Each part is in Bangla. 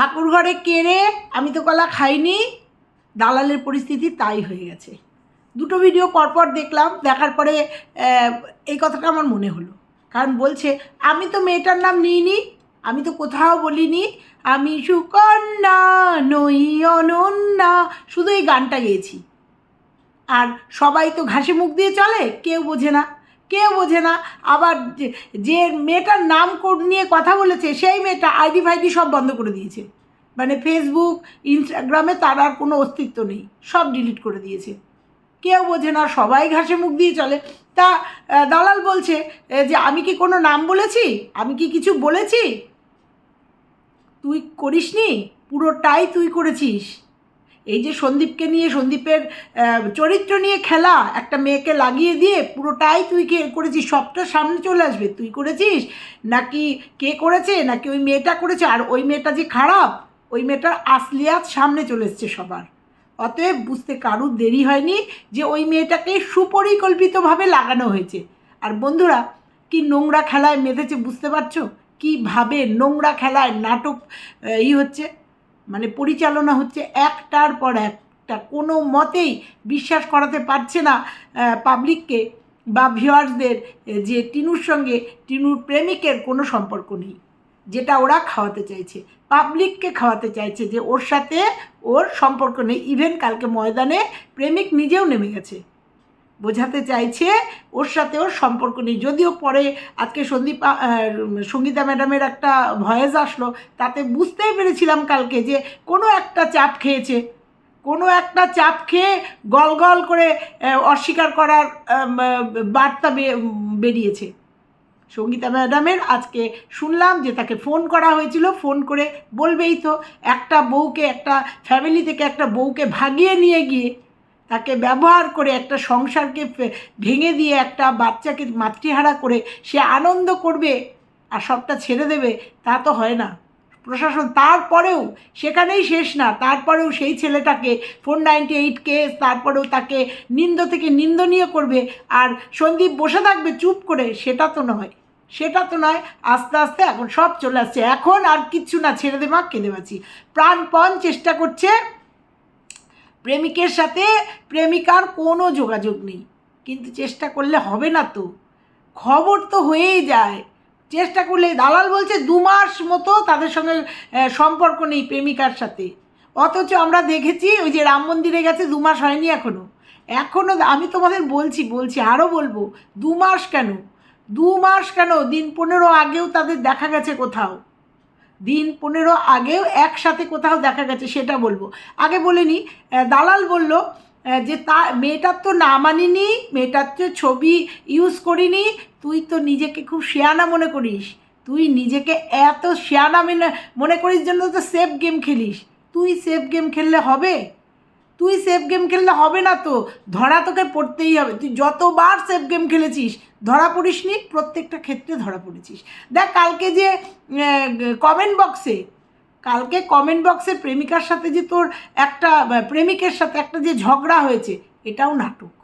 ঠাকুর ঘরে কেড়ে আমি তো কলা খাইনি। দালালের পরিস্থিতি তাই হয়ে গেছে। দুটো ভিডিও পরপর দেখলাম, দেখার পরে এই কথাটা আমার মনে হলো। কারণ বলছে, আমি তো মেয়েটার নাম নিইনি, আমি তো কোথাও বলিনি। আমি সুকন্যা নই অনন্যা। শুধু এই গানটা গেয়েছি। আর সবাই তো ঘাসে মুখ দিয়ে চলে, কেউ বোঝে না। কেউ বোঝে না। আবার যে- মেয়েটার নাম কো- নিয়ে কথা বলেছে, সেই মেয়েটা আইডি ফাইডি সব বন্ধ করে দিয়েছে। মানে ফেসবুক ইনস্টাগ্রামে তার আর কোনো অস্তিত্ব নেই, সব ডিলিট করে দিয়েছে। কেউ বোঝে না, সবাই ঘাসে মুখ দিয়ে চলে। তা দালাল বলছে যে আমি কি কোনো নাম বলেছি? আমি কি কিছু বলেছি? তুই করিসনি? পুরোটাই তুই করেছিস। এই যে সন্দীপকে নিয়ে, সন্দীপের চরিত্র নিয়ে খেলা, একটা মেয়েকে লাগিয়ে দিয়ে পুরোটাই তুই কে করেছিস? সবটা সামনে চলে আসবে। তুই করেছিস? নাকি কে করেছে? নাকি ওই মেয়েটা করেছে? আর ওই মেয়েটা যে খারাপ, ওই মেয়েটার আসলিয়াত সামনে চলে এসছে সবার। অতএব বুঝতে কারুর দেরি হয়নি যে ওই মেয়েটাকে সুপরিকল্পিতভাবে লাগানো হয়েছে। আর বন্ধুরা, কি নোংরা খেলায় মেতেছে বুঝতে পারছ? কীভাবে নোংরা খেলায় নাটক ই হচ্ছে? মানে পরিচালনা হচ্ছে একটার পর একটা। কোনো মতেই বিশ্বাস করাতে পারছে না পাবলিককে বা ভিওয়ার্সদের যে টিনুর সঙ্গে টিনুর প্রেমিকের কোনো সম্পর্ক নেই, যেটা ওরা খাওয়াতে চাইছে। পাবলিককে খাওয়াতে চাইছে যে ওর সাথে ওর সম্পর্ক নেই। ইভেন কালকে ময়দানে প্রেমিক নিজেও নেমে গেছে। বোঝাতে চাইছে, ওর সাথে ওর সম্পর্ক নেই। যদিও পরে আজকে সন্দীপ সঙ্গীতা ম্যাডামের একটা ভয়েস আসলো, তাতে বুঝতেই পেরেছিলাম কালকে যে কোনো একটা চাপ খেয়েছে। কোনো একটা চাপ খেয়ে গল গল করে অস্বীকার করার বার্তা বেরিয়েছে। সঙ্গীতা ম্যাডামের আজকে শুনলাম যে তাকে ফোন করা হয়েছিল, ফোন করে বলবেই তো, একটা বউকে, একটা ফ্যামিলি থেকে একটা বউকে ভাগিয়ে নিয়ে গিয়ে তাকে ব্যবহার করে একটা সংসারকে ভেঙে দিয়ে একটা বাচ্চাকে মাতৃহারা করে সে আনন্দ করবে আর সবটা ছেড়ে দেবে, তা তো হয় না। প্রশাসন তারপরেও সেখানেই শেষ না, তারপরেও সেই ছেলেটাকে ফোর নাইনটি এইট কেস, তারপরেও তাকে নিন্দ থেকে নিন্দনীয় করবে আর সন্দীপ বসে থাকবে চুপ করে, সেটা তো নয়। সেটা তো নয়, আস্তে আস্তে এখন সব চলে আসছে। এখন আর কিচ্ছু না, ছেড়ে দে মা, কেঁদে বাঁচি। প্রাণপণ চেষ্টা করছে প্রেমিকের সাথে প্রেমিকার কোনো যোগাযোগ নেই। কিন্তু চেষ্টা করলে হবে না তো। খবর তো হয়েই যায়। চেষ্টা করলে দালাল বলছে দু মাস মতো তাদের সঙ্গে সম্পর্ক নেই প্রেমিকার সাথে। অথচ আমরা দেখেছি ওই যে রাম মন্দিরে গেছে, দু মাস হয়নি এখনও এখনও আমি তোমাদের বলছি বলছি আরও বলব, দু মাস কেন? দু মাস কেন? দিন পনেরো আগেও তাদের দেখা গেছে কোথাও। দিন পনেরো আগেও একসাথে কোথাও দেখা গেছে, সেটা বলব। আগে বলিনি দালাল বলল যে তা, মেয়েটার তো না মানিনি মেয়েটার তো ছবি ইউজ করিনি, তুই তো নিজেকে খুব শেয়ানা মনে করিস। তুই নিজেকে এত শেয়ানা মনে করিস জন্য তো সেফ গেম খেলিস। তুই সেফ গেম খেললে হবে? তুই সেফ গেম খেললে হবে না তো। ধরা তোকে পড়তেই হবে। তুই যতবার সেফ গেম খেলেছিস, ধরা পড়িসনি, প্রত্যেকটা ক্ষেত্রে ধরা পড়েছিস। দেখ, কালকে যে কমেন্ট বক্সে কালকে কমেন্ট বক্সে প্রেমিকার সাথে যে তোর একটা প্রেমিকের সাথে একটা যে ঝগড়া হয়েছে, এটাও নাটক।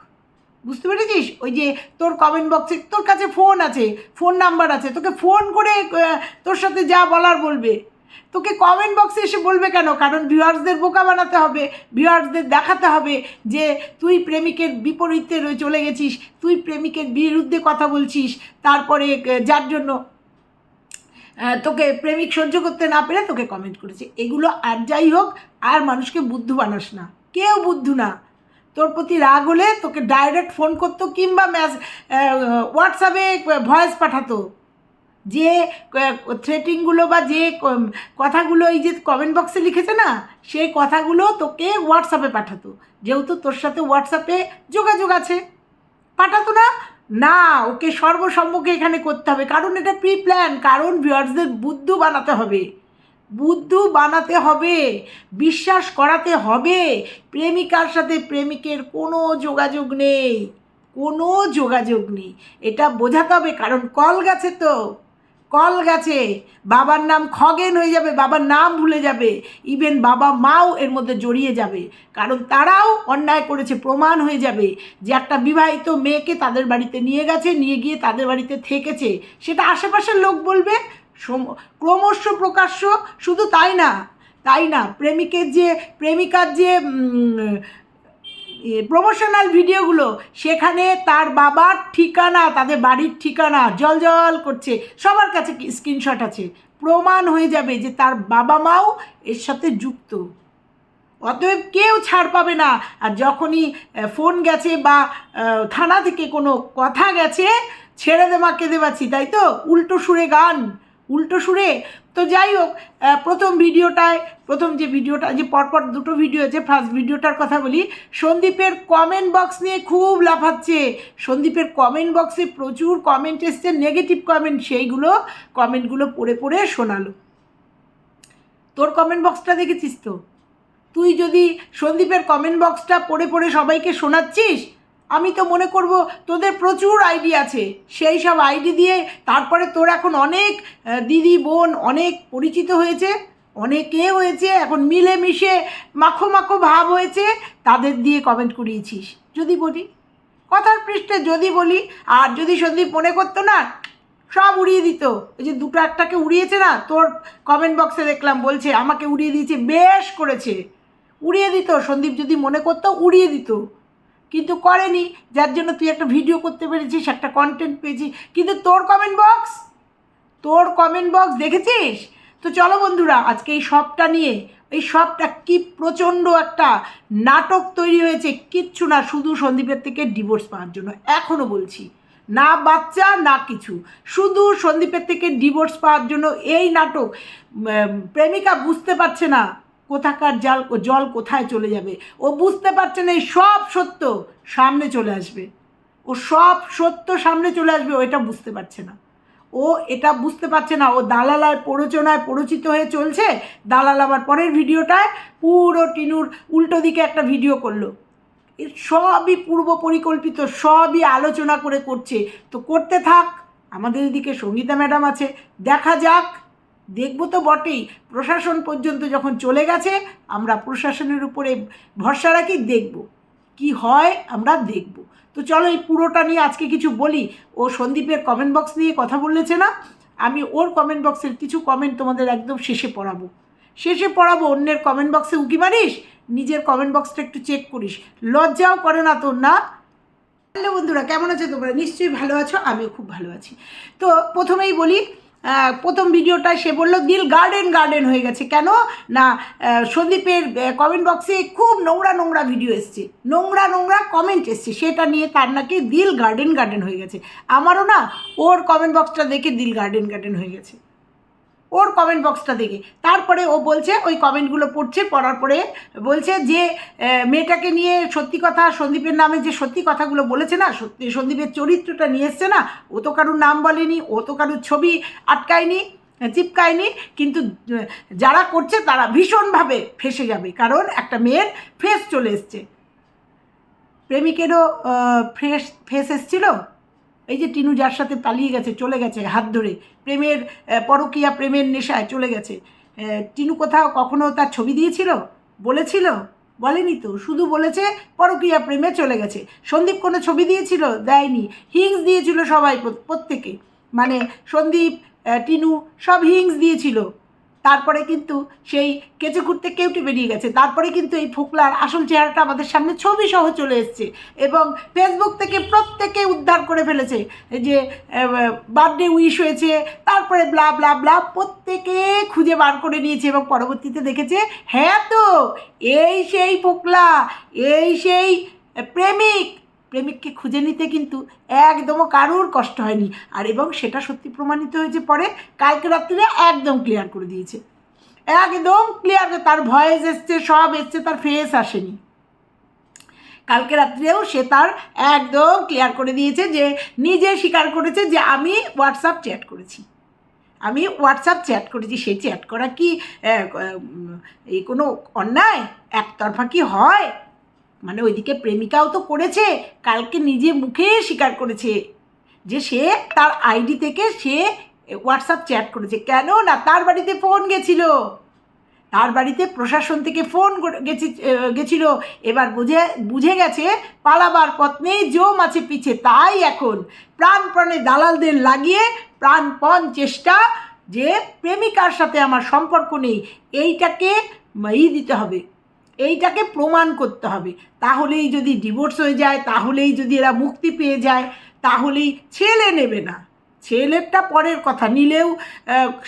বুঝতে পেরেছিস? ওই যে তোর কমেন্ট বক্সে তোর কাছে ফোন আছে ফোন নাম্বার আছে, তোকে ফোন করে তোর সাথে যা বলার বলবে। তোকে কমেন্ট বক্সে এসে বলবে কেন? কারণ ভিউয়ার্সদের বোকা বানাতে হবে ভিউয়ার্সদের দেখাতে হবে যে তুই প্রেমিকের বিপরীতে চলে গেছিস, তুই প্রেমিকের বিরুদ্ধে কথা বলছিস, তারপরে যার জন্য তোকে প্রেমিক সহ্য করতে না পেরে তোকে কমেন্ট করেছে। এগুলো আর যাই হোক, আর মানুষকে বুদ্ধু বানাস না। কেউ বুদ্ধু না। তোর প্রতি রাগ হলে তোকে ডাইরেক্ট ফোন করতো কিংবা ম্যাস হোয়াটসঅ্যাপে ভয়েস পাঠাতো। যে থ্রেটিংগুলো বা যে কথাগুলো এই যে কমেন্ট বক্সে লিখেছে না, সেই কথাগুলো তোকে হোয়াটসঅ্যাপে পাঠাতো। যেহেতু তোর সাথে হোয়াটসঅ্যাপে যোগাযোগ আছে। পাঠাতো না? না, ওকে সর্বসম্মুখে এখানে করতে হবে। কারণ এটা প্রি প্ল্যান কারণ ভিউয়ার্সদের বুদ্ধু বানাতে হবে। বুদ্ধু বানাতে হবে, বিশ্বাস করাতে হবে। প্রেমিকার সাথে প্রেমিকের কোনো যোগাযোগ নেই। কোনো যোগাযোগ নেই। এটা বোঝাতে হবে, কারণ কল গেছে তো। কল গেছে, বাবার নাম খগেন হয়ে যাবে, বাবার নাম ভুলে যাবে ইভেন বাবা মাও এর মধ্যে জড়িয়ে যাবে, কারণ তারাও অন্যায় করেছে, প্রমাণ হয়ে যাবে যে একটা বিবাহিত মেয়েকে তাদের বাড়িতে নিয়ে গেছে, নিয়ে গিয়ে তাদের বাড়িতে থেকেছে। সেটা আশেপাশের লোক বলবে ক্রমশ প্রকাশ্য, শুধু তাই না তাই না, প্রেমিকের যে, প্রেমিকার যে প্রমোশনাল ভিডিওগুলো সেখানে তার বাবার ঠিকানা, তাদের বাড়ির ঠিকানা জল জল করছে। সবার কাছে স্ক্রিনশট আছে? প্রমাণ হয়ে যাবে যে তার বাবা মাও এর সাথে যুক্ত। অতএব কেউ ছাড় পাবে না। আর যখনই ফোন গেছে বা থানা থেকে কোনো কথা গেছে, ছেড়ে দে কেঁদে দেবাচ্ছি তাই তো? উল্টো সুরে গান। উল্টো সুরে। তো যাই হোক প্রথম ভিডিওটায়, প্রথম যে ভিডিওটা, যে পরপর দুটো ভিডিও আছে ফার্স্ট ভিডিওটার কথা বলি, সন্দীপের কমেন্ট বক্স নিয়ে খুব লাফাচ্ছে। সন্দীপের কমেন্ট বক্সে প্রচুর কমেন্ট এসছে নেগেটিভ কমেন্ট সেইগুলো কমেন্টগুলো পড়ে পড়ে শোনালো। তোর কমেন্ট বক্সটা দেখেছিস তো? তুই যদি সন্দীপের কমেন্ট বক্সটা পড়ে পড়ে সবাইকে শোনাচ্ছিস আমি তো মনে করব তোদের প্রচুর আইডি আছে। সেই সব আইডি দিয়ে তারপরে তোর এখন অনেক দিদি, বোন অনেক পরিচিত হয়েছে, অনেকে হয়েছে, এখন মিলে মিশে মাখো মাখো ভাব হয়েছে, তাদের দিয়ে কমেন্ট করিয়েছিস। যদি বলি, কথার পৃষ্ঠে যদি বলি, আর যদি সন্দীপ মনে করতো না, সব উড়িয়ে দিত। ওই যে দুটো একটাকে উড়িয়েছে না, তোর কমেন্ট বক্সে দেখলাম, বলছে, আমাকে উড়িয়ে দিয়েছে, বেশ করেছে। উড়িয়ে দিত, সন্দীপ যদি মনে করতো, উড়িয়ে দিত। কিন্তু করেনি, যার জন্য তুই একটা ভিডিও করতে পেরেছিস, একটা কন্টেন্ট পেয়েছিস। কিন্তু তোর কমেন্ট বক্স তোর কমেন্ট বক্স দেখেছিস? তো চলো বন্ধুরা, আজকে এই সবটা নিয়ে, এই সবটা কি প্রচণ্ড একটা নাটক তৈরি হয়েছে, কিচ্ছু না, শুধু সন্দীপের থেকে ডিভোর্স পাওয়ার জন্য। এখনও বলছি, না বাচ্চা, না কিছু। শুধু সন্দীপের থেকে ডিভোর্স পাওয়ার জন্য এই নাটক প্রেমিকা বুঝতে পারছে না। কোথাকার জাল, জল কোথায় চলে যাবে? ও বুঝতে পারছে না এই সব সত্য সামনে চলে আসবে। ও সব সত্য সামনে চলে আসবে, ও এটা বুঝতে পারছে না। ও এটা বুঝতে পারছে না, ও দালালার প্ররোচনায় পরিচিত হয়ে চলছে। দালাল আবার পরের ভিডিওটায় পুরো টিনুর উল্টো দিকে একটা ভিডিও করল। এর সবই পূর্ব পরিকল্পিত, সবই আলোচনা করে করছে। তো করতে থাক, আমাদের এদিকে সঙ্গীতা ম্যাডাম আছে, দেখা যাক। দেখব তো বটেই। প্রশাসন পর্যন্ত যখন চলে গেছে, আমরা প্রশাসনের উপরে ভরসা রাখি, দেখব। কি হয়, আমরা দেখব। তো চলো এই পুরোটা নিয়ে আজকে কিছু বলি। ও সন্দীপের কমেন্ট বক্স নিয়ে কথা বলেছে না? আমি ওর কমেন্ট বক্সের কিছু কমেন্ট তোমাদের একদম শেষে পড়াবো। শেষে পড়াবো, অন্যের কমেন্ট বক্সে উঁকি মারিস? নিজের কমেন্ট বক্সটা একটু চেক করিস। লজ্জাও করে না তোর, না? হ্যালো বন্ধুরা, কেমন আছো তোমরা? নিশ্চয়ই ভালো আছো, আমিও খুব ভালো আছি। তো প্রথমেই বলি প্রথম ভিডিওটায় সে বলল, দিল গার্ডেন গার্ডেন হয়ে গেছে। কেন? না সন্দীপের কমেন্ট বক্সে খুব নোংরা নোংরা ভিডিও এসছে। নোংরা নোংরা কমেন্ট এসছে। সেটা নিয়ে তার নাকি দিল গার্ডেন গার্ডেন হয়ে গেছে। আমারও না, ওর কমেন্ট বক্সটা দেখে দিল গার্ডেন গার্ডেন হয়ে গেছে। ওর কমেন্ট বক্সটা দেখে। তারপরে ও বলছে, ওই কমেন্টগুলো পড়ছে, পড়ার পরে বলছে যে মেয়েটাকে নিয়ে সত্যি কথা, সন্দীপের নামে যে সত্যি কথাগুলো বলেছে না, সত্যি সন্দীপের চরিত্রটা নিয়ে এসছে না, ও তো কারুর নাম বলেনি, ও তো কারুর ছবি আটকায়নি, চিপকায়নি, কিন্তু যারা করছে তারা ভীষণভাবে ফেসে যাবে, কারণ একটা মেয়ের ফেস চলে এসছে। প্রেমিকেরও ফ্রেশ ফেস এসছিল? এই যে টিনু যার সাথে পালিয়ে গেছে, চলে গেছে হাত ধরে, প্রেমের পরকীয়া প্রেমের নেশায় চলে গেছে। টিনু কোথাও কখনো তার ছবি দিয়েছিল? বলেছিল? বলেনি তো, শুধু বলেছে পরকীয়া প্রেমে চলে গেছে। সন্দীপ কোনো ছবি দিয়েছিল? দেয়নি। হিংস দিয়েছিল সবাই প্রত্যেকে। মানে সন্দীপ টিনু সব হিংস দিয়েছিল। তারপরে কিন্তু সেই কেঁচে খুঁড়তে কেউটি বেরিয়ে গেছে? তারপরে কিন্তু এই ফোকলার আসল চেহারাটা আমাদের সামনে ছবি সহ চলে এসছে এবং ফেসবুক থেকে প্রত্যেকে উদ্ধার করে ফেলেছে। যে বার্থডে উইশ হয়েছে, তারপরে ব্লা ব্লা ব্লা প্রত্যেকে খুঁজে বার করে নিয়েছে এবং পরবর্তীতে দেখেছে হ্যাঁ তো, এই সেই ফোকলা, এই সেই প্রেমিক প্রেমিককে খুঁজে নিতে কিন্তু একদমও কারুর কষ্ট হয়নি। আর এবং সেটা সত্যি প্রমাণিত হয়েছে পরে, কালকে রাত্রিরে একদম ক্লিয়ার করে দিয়েছে। একদম ক্লিয়ার তার ভয়েস এসছে, সব এসছে, তার ফেস আসেনি। কালকে রাত্রেও সে তার একদম ক্লিয়ার করে দিয়েছে যে, নিজে স্বীকার করেছে যে আমি হোয়াটসঅ্যাপ চ্যাট করেছি। আমি হোয়াটসঅ্যাপ চ্যাট করেছি সেই চ্যাট করা কি এই কোনো অন্যায়? একতরফা কি হয়? মানে ওইদিকে প্রেমিকাও তো করেছে, কালকে নিজে মুখে স্বীকার করেছে যে সে তার আইডি থেকে সে হোয়াটসঅ্যাপ চ্যাট করেছে। কেন? না, তার বাড়িতে ফোন গেছিল। তার বাড়িতে প্রশাসন থেকে ফোন গেছি গেছিল। এবার বুঝে বুঝে গেছে পালাবার পথ নেই জম আছে পিছে। তাই এখন প্রাণপণে দালালদের লাগিয়ে প্রাণপণ চেষ্টা যে প্রেমিকার সাথে আমার সম্পর্ক নেই। এইটাকে ই দিতে হবে। এইটাকে প্রমাণ করতে হবে। তাহলেই যদি ডিভোর্স হয়ে যায়, তাহলেই যদি এরা মুক্তি পেয়ে যায়, তাহলেই ছেলে নেবে না। ছেলেরটা পরের কথা, নিলেও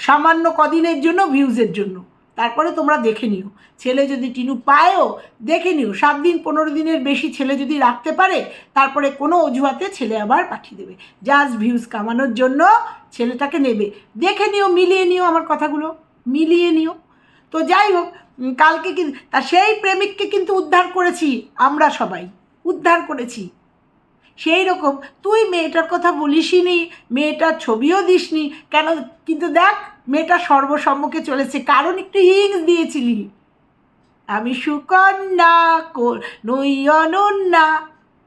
সামান্য কদিনের জন্য ভিউজের জন্য। তারপরে তোমরা দেখে নিও। ছেলে যদি টিনু পায়ও, দেখে নিও। সাত দিন, পনেরো দিনের বেশি ছেলে যদি রাখতে পারে, তারপরে কোনো অজুহাতে ছেলে আবার পাঠিয়ে দেবে। জাস্ট ভিউজ কামানোর জন্য ছেলেটাকে নেবে। দেখে নিও, মিলিয়ে নিও আমার কথাগুলো। মিলিয়ে নিও। তো যাই হোক কালকে কিন্তু তা সেই প্রেমিককে কিন্তু উদ্ধার করেছি আমরা সবাই। উদ্ধার করেছি। সেই রকম তুই মেয়েটার কথা বলিসই নি মেয়েটার ছবিও দিসনি, কেন কিন্তু দেখ মেয়েটা সর্বসম্মুখে চলেছে, কারণ একটু হিংস দিয়েছিলি। আমি সুকন্যা নই অনন্যা।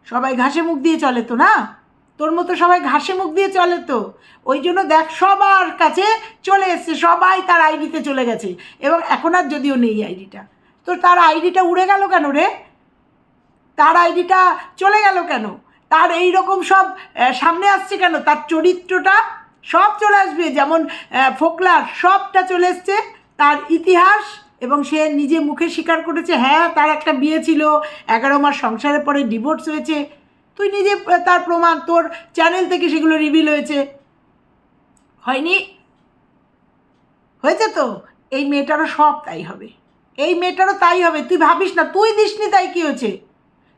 সবাই ঘাসে মুখ দিয়ে চলে তো না? তোর মতো সবাই ঘাসে মুখ দিয়ে চলে তো। ওই জন্য দেখ, সবার কাছে চলে এসছে, সবাই তার আইডিতে চলে গেছে। এবং এখন আর যদিও নেই আইডিটা তো তার আইডিটা উড়ে গেল কেন রে? তার আইডিটা চলে গেল কেন? তার এই রকম সব সামনে আসছে কেন? তার চরিত্রটা সব চলে আসবে, যেমন ফোকলার সবটা চলে এসছে। তার ইতিহাস এবং সে নিজে মুখে স্বীকার করেছে হ্যাঁ তার একটা বিয়ে ছিল, এগারো মাস সংসারের পরে ডিভোর্স হয়েছে। তুই নিজে তার প্রমাণ, তোর চ্যানেল থেকে সেগুলো রিভিল হয়েছে। হয়নি? হয়েছে তো? এই মেয়েটারও সব তাই হবে। এই মেয়েটারও তাই হবে। তুই ভাবিস না, তুই দিসনি তাই কী হয়েছে?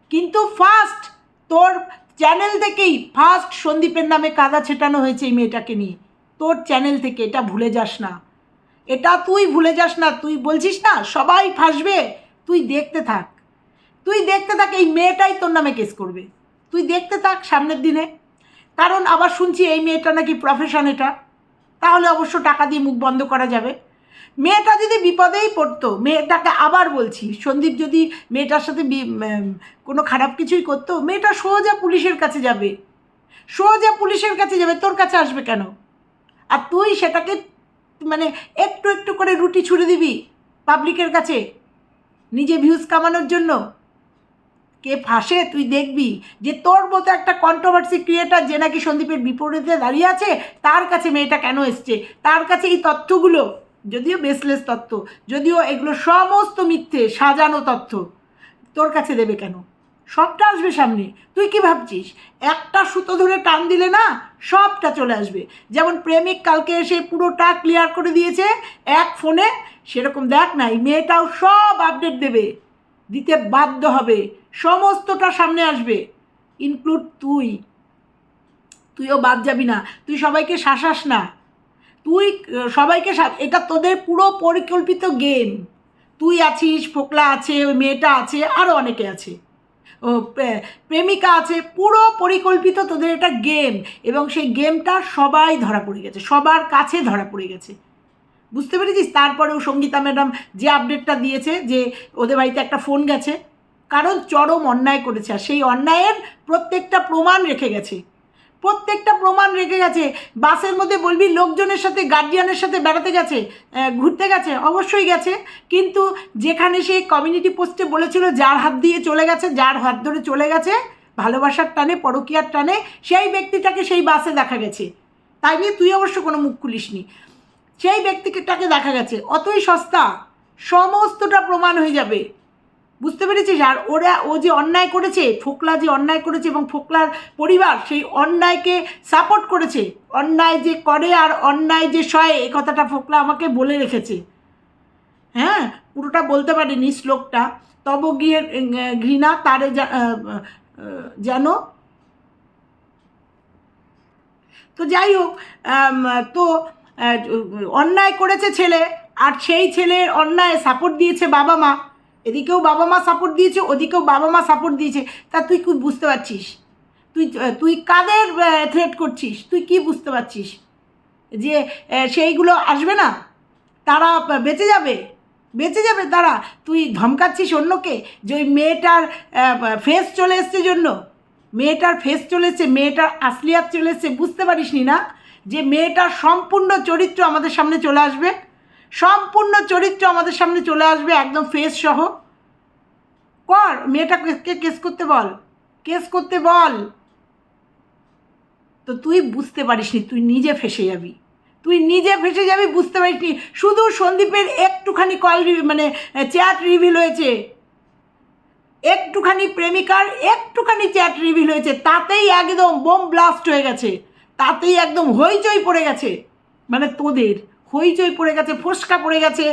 কিন্তু ফার্স্ট তোর চ্যানেল থেকেই ফার্স্ট সন্দীপের নামে কাদা ছেটানো হয়েছে এই মেয়েটাকে নিয়ে। তোর চ্যানেল থেকে এটা ভুলে যাস না। এটা তুই ভুলে যাস না। তুই বলছিস না, সবাই ফাঁসবে। তুই দেখতে থাক। তুই দেখতে থাক, এই মেয়েটাই তোর নামে কেস করবে। তুই দেখতে থাক সামনের দিনে। কারণ আবার শুনছি এই মেয়েটা নাকি প্রফেশন এটা। তাহলে অবশ্য টাকা দিয়ে মুখ বন্ধ করা যাবে। মেয়েটা যদি বিপদেই পড়তো, মেয়েটাকে আবার বলছি, সন্দীপ যদি মেয়েটার সাথে কোনো খারাপ কিছুই করতো, মেয়েটা সোজা পুলিশের কাছে যাবে। সোজা পুলিশের কাছে যাবে, তোর কাছে আসবে কেন? আর তুই সেটাকে মানে একটু একটু করে রুটি ছুড়ে দিবি পাবলিকের কাছে। নিজে ভিউজ কামানোর জন্য। কে ফাঁসে, তুই দেখবি যে তোর মতো একটা কন্ট্রোভার্সি ক্রিয়েটার যে নাকি সন্দীপের বিপরীতে দাঁড়িয়ে আছে, তার কাছে মেয়েটা কেন এসছে? তার কাছে এই তথ্যগুলো, যদিও বেসলেস তথ্য, যদিও এগুলো সমস্ত মিথ্যে, সাজানো তথ্য, তোর কাছে দেবে কেন? সবটা আসবে সামনে। তুই কি ভাবছিস? একটা সুতো ধরে টান দিলে না সবটা চলে আসবে। যেমন প্রেমিক কালকে এসে পুরোটা ক্লিয়ার করে দিয়েছে, এক ফোনে, সেরকম দেখ না এই মেয়েটাও সব আপডেট দেবে, দিতে বাধ্য হবে। সমস্তটা সামনে আসবে ইনক্লুড তুই। তুইও বাদ যাবি না, তুই সবাইকে শাসাস না। তুই, সবাইকে এটা তোদের পুরো পরিকল্পিত গেম তুই আছিস, ফোকলা আছে, ওই মেয়েটা আছে আরও অনেকে আছে। ও প্রেমিকা আছে, পুরো পরিকল্পিত তোদের এটা গেম এবং সেই গেমটা সবাই ধরা পড়ে গেছে, সবার কাছে ধরা পড়ে গেছে। বুঝতে পেরেছিস? তারপরেও সঙ্গীতা ম্যাডাম যে আপডেটটা দিয়েছে, যে ওদের বাড়িতে একটা ফোন গেছে কারণ চরম অন্যায় করেছে আর সেই অন্যায়ের প্রত্যেকটা প্রমাণ রেখে গেছে। প্রত্যেকটা প্রমাণ রেখে গেছে। বাসের মধ্যে বলবি লোকজনের সাথে গার্জিয়ানের সাথে বেড়াতে গেছে ঘুরতে গেছে, অবশ্যই গেছে। কিন্তু যেখানে সে কমিউনিটি পোস্টে বলেছিল যার হাত দিয়ে চলে গেছে, যার হাত ধরে চলে গেছে, ভালোবাসার টানে, পরকীয়ার টানে, সেই ব্যক্তিটাকে সেই বাসে দেখা গেছে। তাই নিয়ে তুই অবশ্য কোনো মুখ খুলিসনি। সেই ব্যক্তিটাকে দেখা গেছে। অতই সস্তা, সমস্তটা প্রমাণ হয়ে যাবে। বুঝতে পেরেছিস? আর ওরা, ও যে অন্যায় করেছে, ফোকলা যে অন্যায় করেছে এবং ফোকলার পরিবার সেই অন্যায়কে সাপোর্ট করেছে। অন্যায় যে করে আর অন্যায় যে সয়, এই কথাটা ফোকলা আমাকে বলে রেখেছে। হ্যাঁ? পুরোটা বলতে পারিনি শ্লোকটা। তব গিয়ে ঘৃণা তারে যেন তো যাই হোক তো অন্যায় করেছে ছেলে, আর সেই ছেলের অন্যায় সাপোর্ট দিয়েছে বাবা মা। এদিকেও বাবা মা সাপোর্ট দিয়েছে, ওদিকেও বাবা মা সাপোর্ট দিয়েছে। তা তুই কি বুঝতে পারছিস? তুই তুই কাদের থ্রেট করছিস? তুই কি বুঝতে পারছিস? যে সেইগুলো আসবে না? তারা বেঁচে যাবে? বেঁচে যাবে তারা? তুই ধমকাচ্ছিস অন্যকে? যে ওই মেয়েটার ফেস চলে এসছে জন্য? মেয়েটার ফেস চলে এসছে, মেয়েটার আসলিয়াত চলে এসছে, বুঝতে পারিসনি না? যে মেয়েটার সম্পূর্ণ চরিত্র আমাদের সামনে চলে আসবে? সম্পূর্ণ চরিত্র আমাদের সামনে চলে আসবে, একদম ফেস সহ। কর মেয়েটাকে কেস করতে বল, কেস করতে বল। তো তুই বুঝতে পারিসনি, তুই নিজে ফেসে যাবি। তুই নিজে ফেসে যাবি, বুঝতে পারিসনি। শুধু সন্দীপের একটুখানি কল মানে চ্যাট রিভিল হয়েছে। একটুখানি প্রেমিকার একটুখানি চ্যাট রিভিল হয়েছে। তাতেই একদম বোম ব্লাস্ট হয়ে গেছে। তাতেই একদম হইচই পড়ে গেছে। মানে তোদের। হইচই পড়ে গেছে, ফোসকা পড়ে গেছে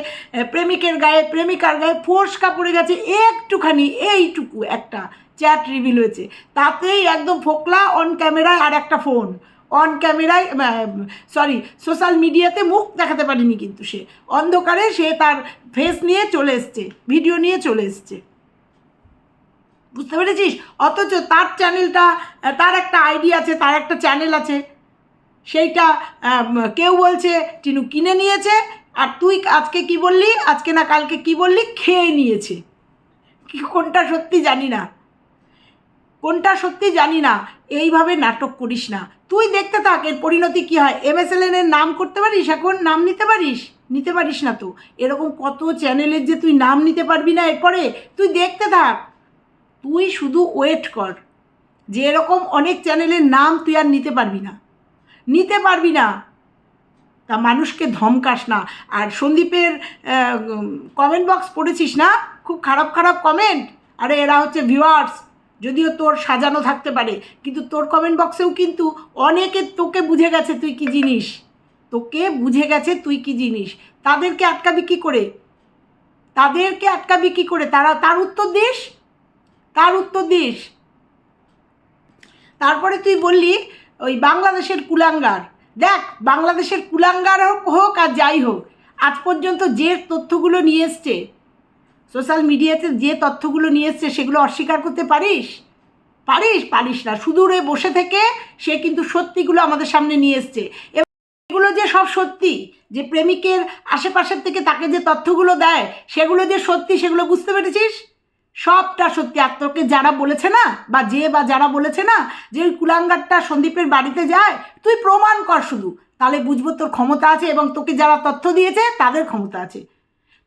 প্রেমিকের গায়ে, প্রেমিকার গায়ে ফোসকা পড়ে গেছে, একটুখানি, এইটুকু একটা চ্যাট রিভিল হয়েছে। তাতেই একদম ফোকলা অন ক্যামেরায় আর একটা ফোন অন ক্যামেরায় সরি সোশ্যাল মিডিয়াতে মুখ দেখাতে পারেনি কিন্তু সে। অন্ধকারে সে তার ফেস নিয়ে চলে এসছে ভিডিও নিয়ে চলে এসছে। বুঝতে পেরেছিস? অথচ তার চ্যানেলটা তার একটা আইডি আছে, তার একটা চ্যানেল আছে। সেইটা কেউ বলছে, টিনু কিনে নিয়েছে, আর তুই আজকে কি বললি? আজকে না কালকে কি বললি? খেয়ে নিয়েছে। কোনটা সত্যি জানি না। কোনটা সত্যি জানি না। এইভাবে নাটক করিস না। তুই দেখতে থাক, এর পরিণতি কী হয়? এমএসএলএন এর নাম করতে পারিস এখন? নাম নিতে পারিস? নিতে পারিস না তো। এরকম কত চ্যানেলের যে তুই নাম নিতে পারবি না এরপরে? তুই দেখতে থাক। তুই শুধু ওয়েট কর। যে এরকম অনেক চ্যানেলের নাম তুই আর নিতে পারবি না। নিতে পারবি না। তা মানুষকে ধমকাস না। আর সন্দীপের কমেন্ট বক্স পড়েছিস না? খুব খারাপ খারাপ কমেন্ট আরে এরা হচ্ছে ভিউয়ার্স যদিও তোর সাজানো থাকতে পারে, কিন্তু তোর কমেন্ট বক্সেও কিন্তু অনেকে তোকে বুঝে গেছে তুই কি জিনিস। তোকে বুঝে গেছে তুই কি জিনিস। তাদেরকে আটকাবি কী করে? তাদেরকে আটকাবি কী করে? তারা তার উত্তর দিস। তার উত্তর দিস। তারপরে তুই বললি ওই বাংলাদেশের কুলাঙ্গার। দেখ, বাংলাদেশের কুলাঙ্গার হোক হোক আর যাই হোক, আজ পর্যন্ত যে তথ্যগুলো নিয়ে এসছে সোশ্যাল মিডিয়াতে যে তথ্যগুলো নিয়ে এসছে, সেগুলো অস্বীকার করতে পারিস? পারিস? পারিস না। সুদূরে বসে থেকে সে কিন্তু সত্যিগুলো আমাদের সামনে নিয়ে এসছে। এগুলো যে সব সত্যি, যে প্রেমিকের আশেপাশের থেকে তাকে যে তথ্যগুলো দেয়, সেগুলো যে সত্যি, সেগুলো বুঝতে পেরেছিস? সবটা সত্যি। আর তোকে যারা বলেছে না, বা যে বা যারা বলেছে না, যে ওই কুলাঙ্গারটা সন্দীপের বাড়িতে যায়, তুই প্রমাণ কর শুধু। তাহলে বুঝব তোর ক্ষমতা আছে এবং তোকে যারা তথ্য দিয়েছে, তাদের ক্ষমতা আছে।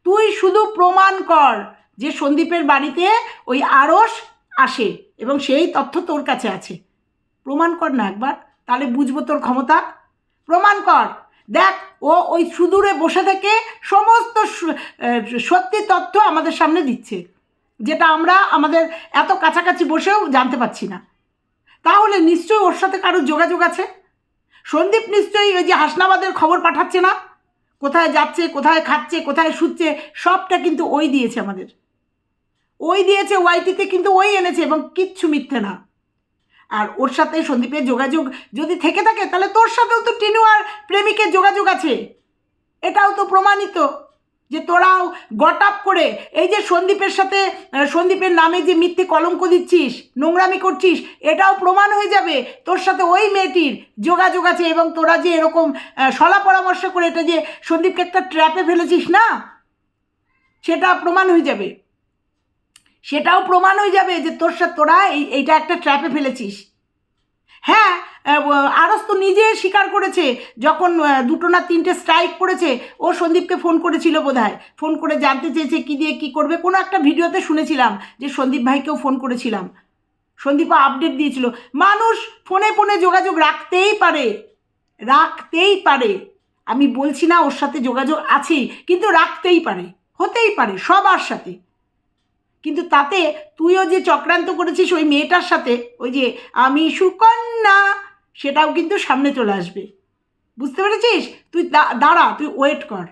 তুই শুধু প্রমাণ কর যে সন্দীপের বাড়িতে ওই আড়স আসে এবং সেই তথ্য তোর কাছে আছে। প্রমাণ কর না একবার, তাহলে বুঝব তোর ক্ষমতা। প্রমাণ কর। দেখ, ও ওই সুদূরে বসে থেকে সমস্ত সত্যি তথ্য আমাদের সামনে দিচ্ছে। যেটা আমরা আমাদের এত কাছাকাছি বসেও জানতে পারছি না। তাহলে নিশ্চয়ই ওর সাথে কারোর যোগাযোগ আছে? সন্দীপ নিশ্চয়ই ওই যে হাসনাবাদের খবর পাঠাচ্ছে না? কোথায় যাচ্ছে, কোথায় খাচ্ছে, কোথায় শুচ্ছে, সবটা কিন্তু ওই দিয়েছে আমাদের। ওই দিয়েছে ওয়াইটিতে কিন্তু ওই এনেছে এবং কিচ্ছু মিথ্যে না। আর ওর সাথে সন্দীপের যোগাযোগ যদি থেকে থাকে, তাহলে তোর সাথেও তো টিনু আর প্রেমিকের যোগাযোগ আছে। এটাও তো প্রমাণিত। যে তোরাও গট আপ করে এই যে সন্দীপের সাথে সন্দীপের নামে যে মিথ্যে কলঙ্ক দিচ্ছিস, নোংরামি করছিস, এটাও প্রমাণ হয়ে যাবে। তোর সাথে ওই মেয়েটির যোগাযোগ আছে এবং তোরা যে এরকম সলা পরামর্শ করে এটা যে সন্দীপকে একটা ট্র্যাপে ফেলেছিস না? সেটা প্রমাণ হয়ে যাবে। সেটাও প্রমাণ হয়ে যাবে যে তোর সাথে তোরা এই, এইটা একটা ট্র্যাপে ফেলেছিস। হ্যাঁ আরস তো নিজে স্বীকার করেছে। যখন দুটো না তিনটে স্ট্রাইক পড়েছে ও সন্দীপকে ফোন করেছিল বোধহয়। ফোন করে জানতে চেয়েছে কী দিয়ে কী করবে। কোনো একটা ভিডিওতে শুনেছিলাম যে সন্দীপ ভাইকেও ফোন করেছিলাম। সন্দীপও আপডেট দিয়েছিল। মানুষ ফোনে ফোনে যোগাযোগ রাখতেই পারে। রাখতেই পারে। আমি বলছি না ওর সাথে যোগাযোগ আছে কিন্তু রাখতেই পারে। হতেই পারে, সবার সাথে। কিন্তু তাতে তুইও যে চক্রান্ত করেছিস ওই মেয়েটার সাথে, ওই যে আমি সুকন্যা, সেটাও কিন্তু সামনে চলে আসবে। বুঝতে পেরেছিস? তুই দাঁড়া, তুই ওয়েট কর।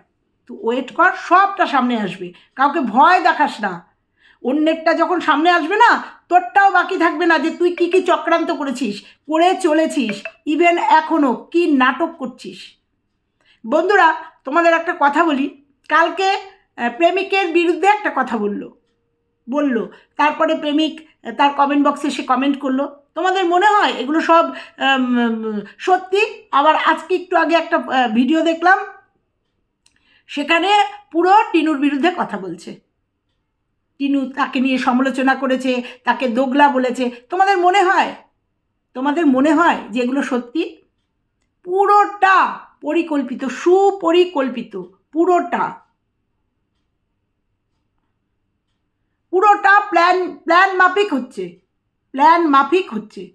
তুই ওয়েট কর, সবটা সামনে আসবে। কাউকে ভয় দেখাস না। অন্যেরটা যখন সামনে আসবে না, তোরটাও বাকি থাকবে না যে তুই কী কী চক্রান্ত করেছিস, করে চলেছিস ইভেন এখনও কি নাটক করছিস। বন্ধুরা, তোমাদের একটা কথা বলি। কালকে প্রেমিকের বিরুদ্ধে একটা কথা বলল। বলল। তারপরে প্রেমিক তার কমেন্ট বক্সে সে কমেন্ট করল। তোমাদের মনে হয় এগুলো সব সত্যি? আবার আজকে একটু আগে একটা ভিডিও দেখলাম। সেখানে পুরো টিনুর বিরুদ্ধে কথা বলছে। টিনু তাকে নিয়ে সমালোচনা করেছে, তাকে দোগলা বলেছে। তোমাদের মনে হয়? তোমাদের মনে হয় যে এগুলো সত্যি? পুরোটা পরিকল্পিত, সুপরিকল্পিত, পুরোটা। পুরোটা প্ল্যান প্ল্যান মাফিক হচ্ছে। প্ল্যান মাফিক হচ্ছে।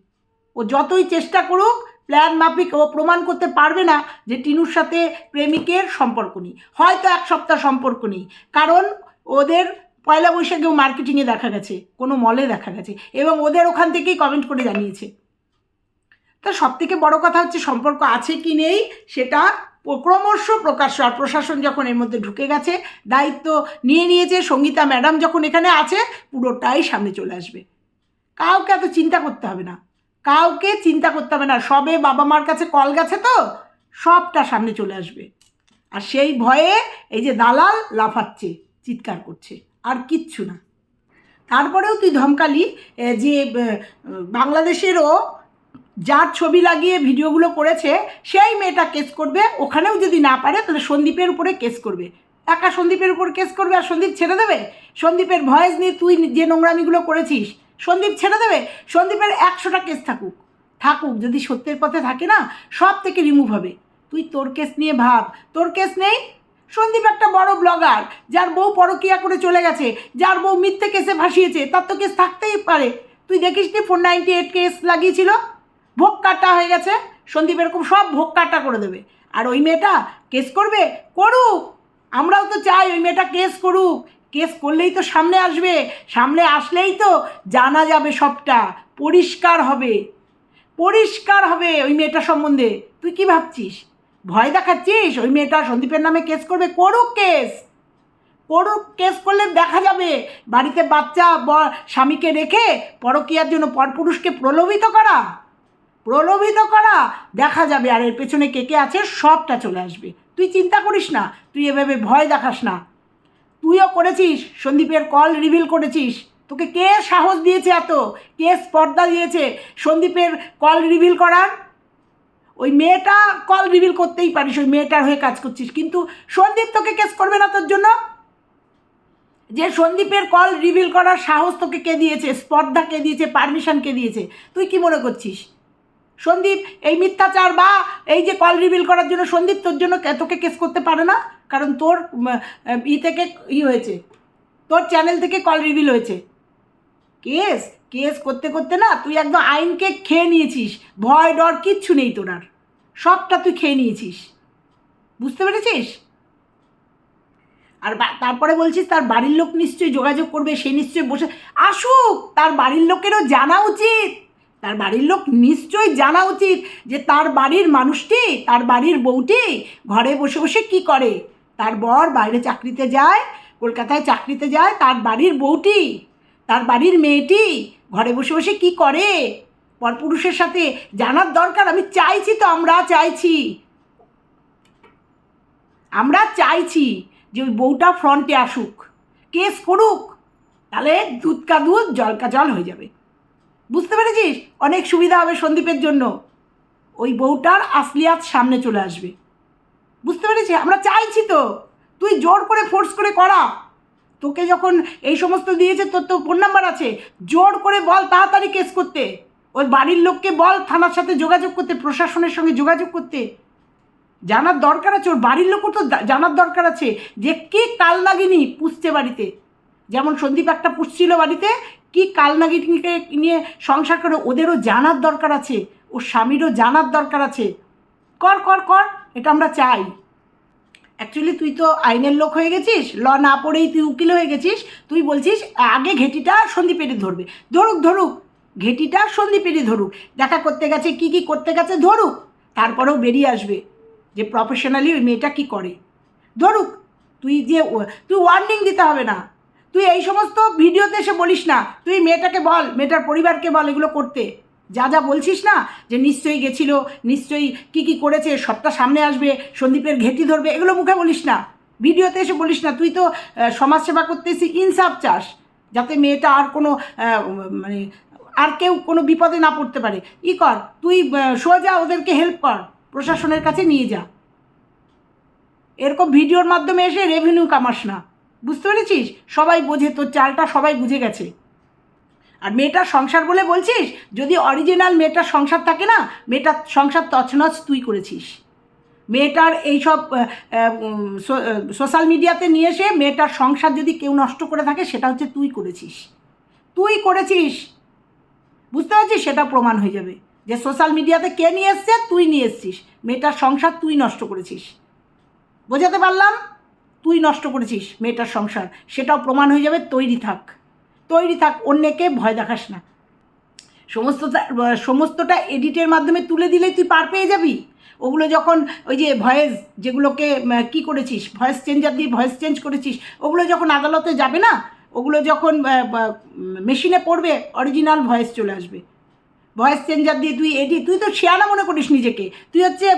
ও যতই চেষ্টা করুক প্ল্যান মাফিক, ও প্রমাণ করতে পারবে না যে টিনুর সাথে প্রেমিকের সম্পর্ক নেই। হয়তো এক সপ্তাহ সম্পর্ক নেই। কারণ ওদের পয়লা বৈশাখেও মার্কেটিংয়ে দেখা গেছে, কোনো মলে দেখা গেছে, এবং ওদের ওখান থেকেই কমেন্ট করে জানিয়েছে। তা সব থেকে বড় কথা হচ্ছে, সম্পর্ক আছে কি নেই, সেটা ক্রমশ প্রকাশ্য আর প্রশাসন যখন এর মধ্যে ঢুকে গেছে, দায়িত্ব নিয়ে নিয়েছে, সঙ্গীতা ম্যাডাম যখন এখানে আছে, পুরোটাই সামনে চলে আসবে। কাউকে এত চিন্তা করতে হবে না। কাউকে চিন্তা করতে হবে না। সবে বাবা মার কাছে কল গেছে তো, সবটা সামনে চলে আসবে। আর সেই ভয়ে এই যে দালাল লাফাচ্ছে, চিৎকার করছে, আর কিচ্ছু না। তারপরেও তুই ধমকালি যে বাংলাদেশেরও যার ছবি লাগিয়ে ভিডিওগুলো করেছে, সেই মেয়েটা কেস করবে। ওখানেও যদি না পারে, তাহলে সন্দীপের উপরে কেস করবে। একা সন্দীপের উপর কেস করবে আর সন্দীপ ছেড়ে দেবে? সন্দীপের ভয়েস নিয়ে তুই যে নোংরামিগুলো করেছিস, সন্দীপ ছেড়ে দেবে? সন্দীপের একশোটা কেস থাকুক। থাকুক, যদি সত্যের পথে থাকে না, সব থেকে রিমুভ হবে। তুই তোর কেস নিয়ে ভাব। তোর কেস নেই? সন্দীপ একটা বড় ব্লগার যার বউ পরকিয়া করে চলে গেছে, যার বউ মিথ্যে কেসে ভাসিয়েছে তার তো কেস থাকতেই পারে। তুই দেখিস নি ফোর নাইনটি এইট কেস লাগিয়েছিল? ভোগ কাটা হয়ে গেছে, সন্দীপ এরকম সব ভোগ কাটা করে দেবে। আর ওই মেয়েটা কেস করবে? করুক! আমরাও তো চাই ওই মেয়েটা কেস করুক। কেস করলেই তো সামনে আসবে। সামনে আসলেই তো জানা যাবে সবটা। পরিষ্কার হবে। পরিষ্কার হবে ওই মেয়েটা সম্বন্ধে। তুই কি ভাবছিস? ভয় দেখাচ্ছিস? ওই মেয়েটা সন্দীপের নামে কেস করবে? করুক কেস! করুক, কেস করলে দেখা যাবে। বাড়িতে বাচ্চা স্বামীকে রেখে পরকীয়ার জন্য পরপুরুষকে প্রলোভিত করা। প্রলোভিত করা, দেখা যাবে আর এর পেছনে কে কে আছে, সবটা চলে আসবে। তুই চিন্তা করিস না, তুই এভাবে ভয় দেখাস না। তুইও করেছিস, সন্দীপের কল রিভিল করেছিস। তোকে কে সাহস দিয়েছে এত? কে স্পর্ধা দিয়েছে সন্দীপের কল রিভিল করার? ওই মেয়েটা কল রিভিল করতেই পারিস, ওই মেয়েটার হয়ে কাজ করছিস। কিন্তু সন্দীপ তোকে কেস করবে না তোর জন্য? যে সন্দীপের কল রিভিল করার সাহস তোকে কে দিয়েছে, স্পর্ধা কে দিয়েছে পারমিশন কে দিয়েছে, তুই কি মনে করছিস? সন্দীপ, এই মিথ্যাচার বা এই যে কল রিভিল করার জন্য সন্দীপ, তোর জন্য তোকে কেস করতে পারে না? কারণ তোর ই থেকে ই হয়েছে। তোর চ্যানেল থেকে কল রিভিল হয়েছে। কেস কেস করতে করতে না তুই একদম আইনকে খেয়ে নিয়েছিস। ভয়, ডর কিচ্ছু নেই তোর আর। সবটা তুই খেয়ে নিয়েছিস। বুঝতে পেরেছিস? আর তারপরে বলছিস তার বাড়ির লোক নিশ্চয়ই যোগাযোগ করবে, সে নিশ্চয়ই বসে আসুক, তার বাড়ির লোকেরও জানা উচিত। তার বাড়ির লোক নিশ্চয়ই জানা উচিত যে তার বাড়ির মানুষটি, তার বাড়ির বউটি ঘরে বসে বসে কি করে। তার বর বাইরে চাকরিতে যায়, কলকাতায় চাকরিতে যায়, তার বাড়ির বউটি, তার বাড়ির মেয়েটি ঘরে বসে বসে কি করে? পরপুরুষের সাথে জানার দরকার, আমি চাইছি তো, আমরা চাইছি। আমরা চাইছি যে ওই বউটা ফ্রন্টে আসুক, কেস করুক, তাহলে দুধ কা দুধ জল কা জল হয়ে যাবে। বুঝতে পেরেছিস? অনেক সুবিধা হবে সন্দীপের জন্য। ওই বউটার আসলিয়াত সামনে চলে আসবে। বুঝতে পেরেছি? আমরা চাইছি তো। তুই জোর করে ফোর্স করে করা। তোকে যখন এই সমস্ত দিয়েছে, তোর তো ফোন নাম্বার আছে। জোর করে বল তাড়াতাড়ি কেস করতে। ওর বাড়ির লোককে বল থানার সাথে যোগাযোগ করতে, প্রশাসনের সঙ্গে যোগাযোগ করতে। জানার দরকার আছে? ওর বাড়ির লোকও তো জানার দরকার আছে যে কে কাল নাগিনি পুষছে বাড়িতে। যেমন সন্দীপ একটা পুষছিল বাড়িতে কি কাল নাগিনীকে নিয়ে সংসার করে ওদেরও জানার দরকার আছে? ওর স্বামীরও জানার দরকার আছে? কর কর কর, এটা আমরা চাই। অ্যাকচুয়ালি তুই তো আইনের লোক হয়ে গেছিস, ল না পড়েই তুই উকিল হয়ে গেছিস, তুই বলছিস, আগে ঘেটিটা সন্দীপেরই ধরবে। ধরুক ধরুক, ঘেটিটা সন্দীপেরই ধরুক, দেখা করতে গেছে, কি কি করতে গেছে, ধরুক, তারপরেও বেরিয়ে আসবে যে প্রফেশনালি ওই মেয়েটা কী করে। ধরুক, তুই যে তুই ওয়ার্নিং দিতে হবে না। তুই এই সমস্ত ভিডিওতে এসে বলিস না, তুই মেয়েটাকে বল, মেয়েটার পরিবারকে বল এগুলো করতে। যা যা বলছিস না, যে নিশ্চয়ই গেছিল, নিশ্চয়ই কি কি করেছে, সবটা সামনে আসবে, সন্দীপের ঘেটি ধরবে, এগুলো মুখে বলিস না। ভিডিওতে এসে বলিস না, তুই তো সমাজসেবা করতেছি, ইনসাফ চাস, যাতে মেয়েটা আর কোনো মানে আর কেউ কোনো বিপদে না পড়তে পারে। ই কর, তুই সোজা ওদেরকে হেল্প কর, প্রশাসনের কাছে নিয়ে যা। এরকম ভিডিওর মাধ্যমে এসে রেভিনিউ কামাস না। বুঝতে পেরেছিস? সবাই বোঝে, তোর চালটা সবাই বুঝে গেছে। আর মেয়েটার সংসার বলে বলছিস? যদি অরিজিনাল মেয়েটার সংসার থাকে না, মেয়েটার সংসার তছনছ তুই করেছিস। মেয়েটার এইসব সোশ্যাল মিডিয়াতে নিয়ে এসে মেয়েটার সংসার যদি কেউ নষ্ট করে থাকে, সেটা হচ্ছে তুই করেছিস। তুই করেছিস। বুঝতে পারছিস? সেটা প্রমাণ হয়ে যাবে। যে সোশ্যাল মিডিয়াতে কে নিয়ে এসছে? তুই নিয়ে এসছিস। মেয়েটার সংসার তুই নষ্ট করেছিস। বোঝাতে পারলাম? তুই নষ্ট করেছিস মেয়েটার সংসার। সেটাও প্রমাণ হয়ে যাবে, তৈরি থাক। তৈরি থাক, অন্যকে ভয় দেখাস না। সমস্তটা সমস্তটা এডিটের মাধ্যমে তুলে দিলেই তুই পার পেয়ে যাবি। ওগুলো যখন ওই যে ভয়েস যেগুলোকে কি করেছিস, ভয়েস চেঞ্জার দিয়ে ভয়েস চেঞ্জ করেছিস, ওগুলো যখন আদালতে যাবে না, ওগুলো যখন মেশিনে পড়বে অরিজিনাল ভয়েস চলে আসবে। ভয়েস চেঞ্জার দিয়ে তুই এডি তুই তো শেয়ানা মনে করিস নিজেকে। তুই হচ্ছে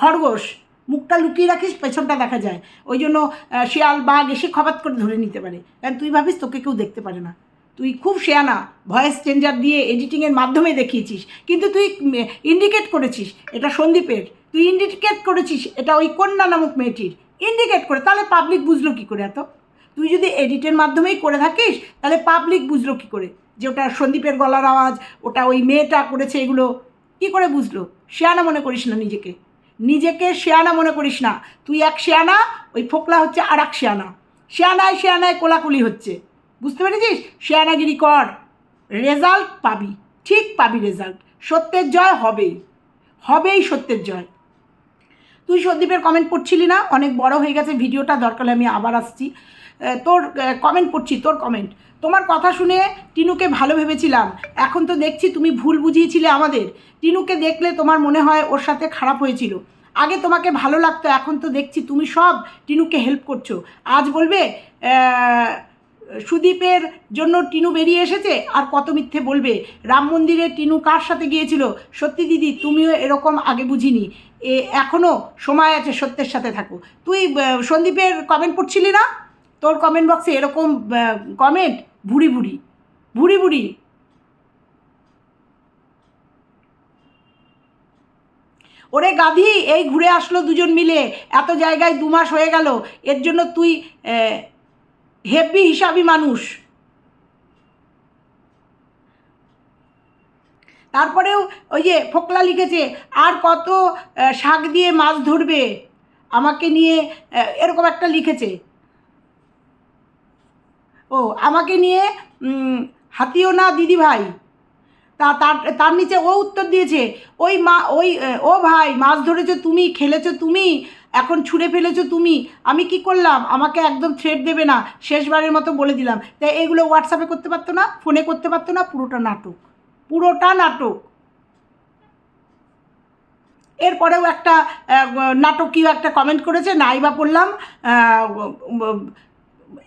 খরগোশ। মুখটা লুকিয়ে রাখিস, পেছনটা দেখা যায়। ওই জন্য শিয়াল, বাঘ এসে খপাত করে ধরে নিতে পারে। কারণ তুই ভাবিস, তোকে কেউ দেখতে পারে না। তুই খুব শেয়ানা, ভয়েস চেঞ্জার দিয়ে এডিটিংয়ের মাধ্যমে দেখিয়েছিস। কিন্তু তুই ইন্ডিকেট করেছিস, এটা সন্দীপের। তুই ইন্ডিকেট করেছিস, এটা ওই কন্যা নামক মেয়েটির। ইন্ডিকেট করে, তাহলে পাবলিক বুঝলো কী করে এত? তুই যদি এডিটের মাধ্যমেই করে থাকিস, তাহলে পাবলিক বুঝলো কী করে? যে ওটা সন্দীপের গলার আওয়াজ, ওটা ওই মেয়েটা করেছে এগুলো। কি করে বুঝলো? শেয়ানা মনে করিস না নিজেকে। নিজেকে শেয়ানা মনে করিস না। তুই এক শেয়ানা, ওই ফোকলা হচ্ছে আর এক শেয়ানা। শেয়ানায় শেয়ানায় কোলাকুলি হচ্ছে। বুঝতে পেরেছিস? শেয়ানাগিরি কর। রেজাল্ট পাবি। ঠিক পাবি রেজাল্ট। সত্যের জয় হবেই। হবেই সত্যের জয়। তুই সন্দীপের কমেন্ট পড়ছিলি না? অনেক বড় হয়ে গেছে। ভিডিওটা দরকার আমি আবার আসছি। তোর কমেন্ট পড়ছি। তোর কমেন্ট তোমার কথা শুনে টিনুকে ভালো ভেবেছিলাম। এখন তো দেখছি তুমি ভুল বুঝিয়েছিলে আমাদের। টিনুকে দেখলে তোমার মনে হয় ওর সাথে খারাপ হয়েছিল। আগে তোমাকে ভালো লাগতো, এখন তো দেখছি তুমি সব টিনুকে হেল্প করছ। আজ বলবে সুদীপের জন্য টিনু বেরিয়ে এসেছে আর কত মিথ্যে বলবে। রাম মন্দিরে টিনু কার সাথে গিয়েছিল? সত্যি দিদি, তুমিও এরকম আগে বুঝিনি। এ এখনও সময় আছে সত্যের সাথে থাকো। তুই সন্দীপের কমেন্ট পড়ছিলি না? তোর কমেন্ট বক্সে এরকম কমেন্ট ভুড়ি ভুড়ি ভুড়ি ভুড়ি। ওরে গাধি, এই ঘুরে আসলো দুজন মিলে, এত জায়গায় দু মাস হয়ে গেল, এর জন্য তুই হেভি হিসাবি মানুষ। তারপরেও ওই যে ফোকলা লিখেছে, আর কত শাক দিয়ে মাছ ধরবে? আমাকে নিয়ে এরকম একটা লিখেছে। ও, আমাকে নিয়ে হাতিও না দিদি ভাই। তা, তার তার নিচে ও উত্তর দিয়েছে, ওই মা, ওই ও ভাই, মাছ ধরেছো তুমি, খেলেছো তুমি, এখন ছুঁড়ে ফেলেছো তুমি, আমি কি করলাম? আমাকে একদম থ্রেড দেবে না। শেষবারের মতো বলে দিলাম। তাই এগুলো হোয়াটসঅ্যাপে করতে পারতো না ফোনে করতে পারতো না, পুরোটা নাটক পুরোটা নাটক। এরপরেও একটা নাটকীয় একটা কমেন্ট করেছে, নাই বা পড়লাম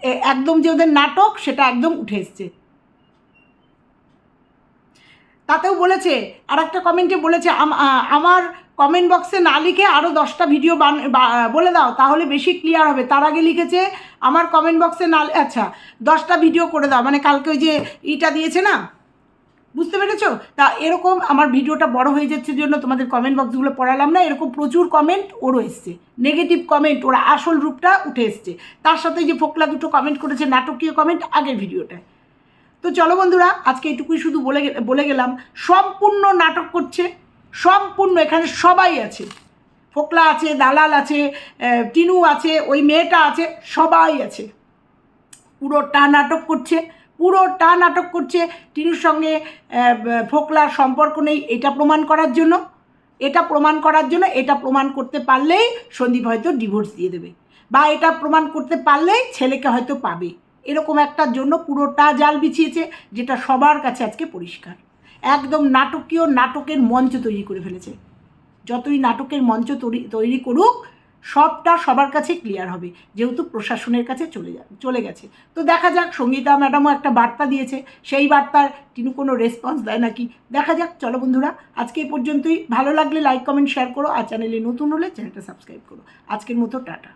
একদম যে ওদের নাটক, সেটা একদম উঠে এসছে। তাতেও বলেছে আর একটা কমেন্টে বলেছে, আম- আমার কমেন্ট বক্সে না লিখে আরও দশটা ভিডিও বান বলে দাও, তাহলে বেশি ক্লিয়ার হবে। তার আগে লিখেছে, আমার কমেন্ট বক্সে না আচ্ছা দশটা ভিডিও করে দাও। মানে কালকে ওই যে ইটা দিয়েছে না? বুঝতে পেরেছ? তা এরকম আমার ভিডিওটা বড় হয়ে যাচ্ছে জন্য তোমাদের কমেন্ট বক্সগুলো পড়ালাম না। এরকম প্রচুর কমেন্ট ওরও এসছে। নেগেটিভ কমেন্ট ওরা আসল রূপটা উঠে এসছে। তার সাথে যে ফোকলা দুটো কমেন্ট করেছে, নাটকীয় কমেন্ট আগের ভিডিওটায়। তো চলো বন্ধুরা, আজকে এটুকুই শুধু বলে বলে গেলাম। সম্পূর্ণ নাটক করছে, সম্পূর্ণ এখানে সবাই আছে। ফোকলা আছে, দালাল আছে টিনু আছে, ওই মেয়েটা আছে, সবাই আছে। পুরোটা নাটক করছে। পুরোটা নাটক করছে টিনুর সঙ্গে ফোকলার সম্পর্ক নেই, এটা প্রমাণ করার জন্য। এটা প্রমাণ করার জন্য, এটা প্রমাণ করতে পারলেই সন্দীপ হয়তো ডিভোর্স দিয়ে দেবে। বা এটা প্রমাণ করতে পারলেই ছেলেকে হয়তো পাবে। এরকম একটার জন্য পুরোটা জাল বিছিয়েছে, যেটা সবার কাছে আজকে পরিষ্কার। একদম নাটকীয় নাটকের মঞ্চ তৈরি করে ফেলেছে। যতই নাটকের মঞ্চ তৈরি তৈরি করুক সবটা সবার কাছে ক্লিয়ার হবে, যেহেতু প্রশাসনের কাছে চলে যা, চলে গেছে। তো দেখা যাক, সঙ্গীতা ম্যাডামও একটা বার্তা দিয়েছে, সেই বার্তার তিনি কোনো রেসপন্স দেয় নাকি? দেখা যাক, চলো বন্ধুরা, আজকে এই পর্যন্তই। ভালো লাগলে লাইক কমেন্ট শেয়ার করো, আর চ্যানেলে নতুন হলে চ্যানেলটা সাবস্ক্রাইব করো। আজকের মতো টাটা।